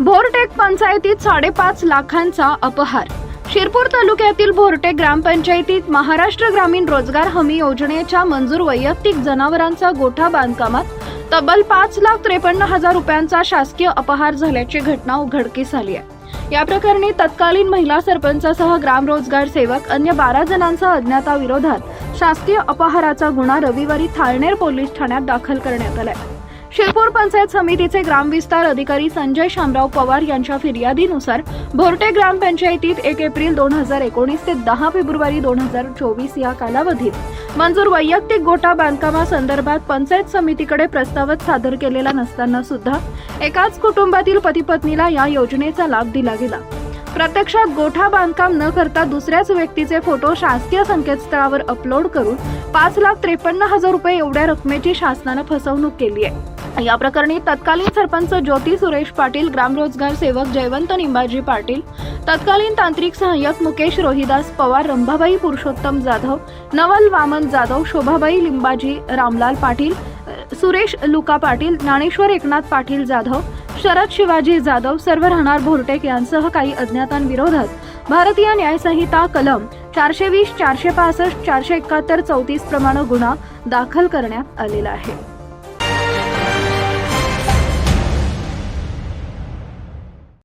भोरटेक पंचायतीत साडेपाच लाखांचा अपहार. शिरपूर तालुक्यातील भोरटे ग्रामपंचायतीत महाराष्ट्र ग्रामीण रोजगार हमी योजनेच्या मंजूर वैयक्तिक जनावरांचा गोठा बांधकामात तब्बल पाच लाख त्रेपन्न हजार रुपयांचा शासकीय अपहार झाल्याची घटना उघडकीस आली आहे. या प्रकरणी तत्कालीन महिला सरपंचासह ग्रामरोजगार सेवक अन्य बारा जणांचा अज्ञाताविरोधात शासकीय अपहाराचा गुन्हा रविवारी थाळनेर पोलीस ठाण्यात दाखल करण्यात आलाय. शिरपूर पंचायत समितीचे ग्रामविस्तार अधिकारी संजय शामराव पवार यांच्या फिर्यादीनुसार भोरटे ग्रामपंचायतीत एक एप्रिल दोन हजार एकोणीस ते दहा फेब्रुवारी दोन हजार चोवीस या कालावधीत मंजूर वैयक्तिक गोटा बांधकामासंदर्भात पंचायत समितीकडे प्रस्तावच सादर केलेला नसताना सुद्धा एकाच कुटुंबातील पतीपत्नीला या योजनेचा लाभ दिला गेला. प्रत्यक्षात गोठा बांधकाम न करता दुसऱ्याच व्यक्तीचे फोटो शासकीय संकेतस्थळावर अपलोड करून पाच लाख त्रेपन्न हजार रुपये एवढ्या रकमेची शासनानं फसवणूक केली आहे. या प्रकरणी तत्कालीन सरपंच ज्योती सुरेश पाटील ग्रामरोजगार सेवक जयवंत निंबाजी पाटील तत्कालीन तांत्रिक सहाय्यक मुकेश रोहिदास पवार रंभाबाई पुरुषोत्तम जाधव नवल वामन जाधव शोभाबाई लिंबाजी रामलाल पाटील सुरेश लुका पाटील ज्ञानेश्वर एकनाथ पाटील जाधव शरद शिवाजी जाधव सर्व राहणार भोरटेक यांसह काही अज्ञातांविरोधात भारतीय न्यायसंहिता कलम चारशे वीस चारशे पासष्ट चारशे एकाहत्तर चौतीस प्रमाणे गुन्हा दाखल करण्यात आलेला आहे.